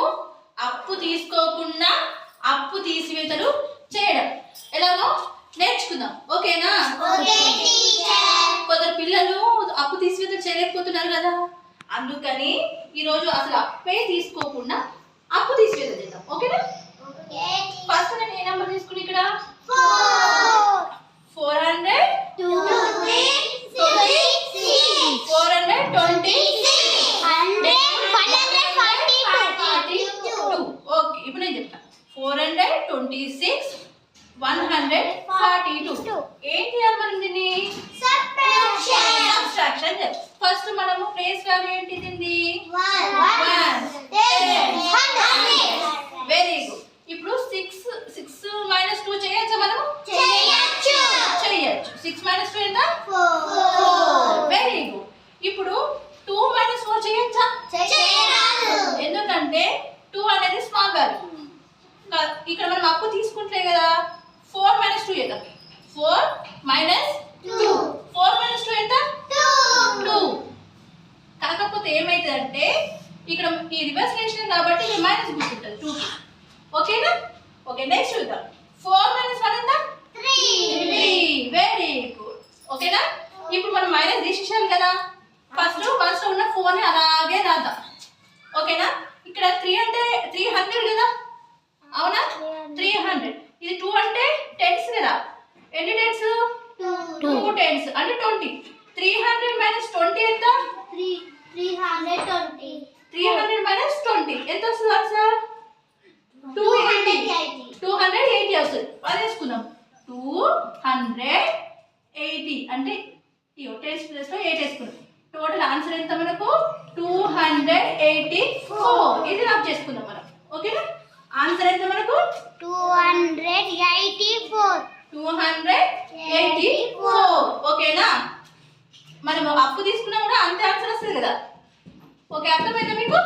మనము అప్పు తీసుకోకుండా అప్పు తీసివేతలు చేయడం. ఎలాగో? నేర్చుకుందాం. ఓకేనా? కొందరు పిల్లలు అప్పు తీసివేతలు చేయలేకపోతున్నారు కదా. అందుకని ఈరోజు అసలు అప్పే తీసుకోకుండా అప్పు తీసివేత చేద్దాం ఓకేనా ఫస్ట్ నేను ఏ నెంబర్ తీసుకుని ఇక్కడ four hundred four hundred twenty okay ఇప్పుడు నేను చెప్తాను four hundred twenty six one hundred forty two ఏంటి మనం దీన్ని? సబ్స్ట్రాక్షన్ ఫస్ట్ మనము ప్లేస్ వాల్యూ ఏంటి దీన్ని? వెరీ గుడ్ ఇప్పుడు సిక్స్ సిక్స్ మైనస్ టూ చేయొచ్చా మనము? చేయొచ్చు. సిక్స్ మైనస్ టూ ఎంత? వెరీ గుడ్ ఇప్పుడు టూ మైనస్ ఫోర్ చేయొచ్చా? ఎందుకంటే టూ అనేది స్మాల్ వాల్యూ ఇక్కడ మనం అప్పు తీసుకుంటే కదా ఫోర్ మైనస్ టూ ఎంత? Four minus two four minus two ఎంత? టూ కాకపోతే ఏమైతుందంటే ఇక్కడ ఈ రివర్స్ రిలేషన్ కాబట్టి ఇక్కడ మైనస్ గుర్తుంటుంది టూ ఓకేనా? ఓకే నెక్స్ట్ చూద్దాం. ఫోర్ మైనస్ వన్ ఎంత? వెరీ గుడ్ ఓకేనా? ఇప్పుడు మనం మైనస్ తీసేసాం కదా. ఫస్ట్ ఫస్ట్ ఉన్న ఫోర్ని అలాగే రాద్దాం. ఓకేనా? ఇక్కడ త్రీ అంటే త్రీ హండ్రెడ్ కదా? అవునా? త్రీ హండ్రెడ్ ఇది టూ అంటే టెన్స్ కదా. ఎన్ని టెన్స్ టూ టెన్స్ అంటే twenty three hundred minus twenty ఎంత? త్రీ హండ్రెడ్ మైనస్ ట్వంటీ ఎంత వస్తుంది answer two eighty two hundred eighty వస్తుంది. అది వేసుకుందాం టూ హండ్రెడ్ ఎయిటీ అంటే ఇగో టెన్స్ ప్లస్లో ఎయిట్ వేసుకున్నాం టోటల్ ఆన్సర్ ఎంత మనకు? టూ హండ్రెడ్ ఎయిటీ ఫోర్ ఇది లాక్ చేసుకుందాం మనం. ఓకేనా ఆన్సర్ ఎంత మనకు? Two hundred eighty four. ఓకేనా? మనం అప్పు తీసుకున్నా కూడా అంతే ఆన్సర్ వస్తుంది కదా? ఓకే అర్థమైందా మీకు?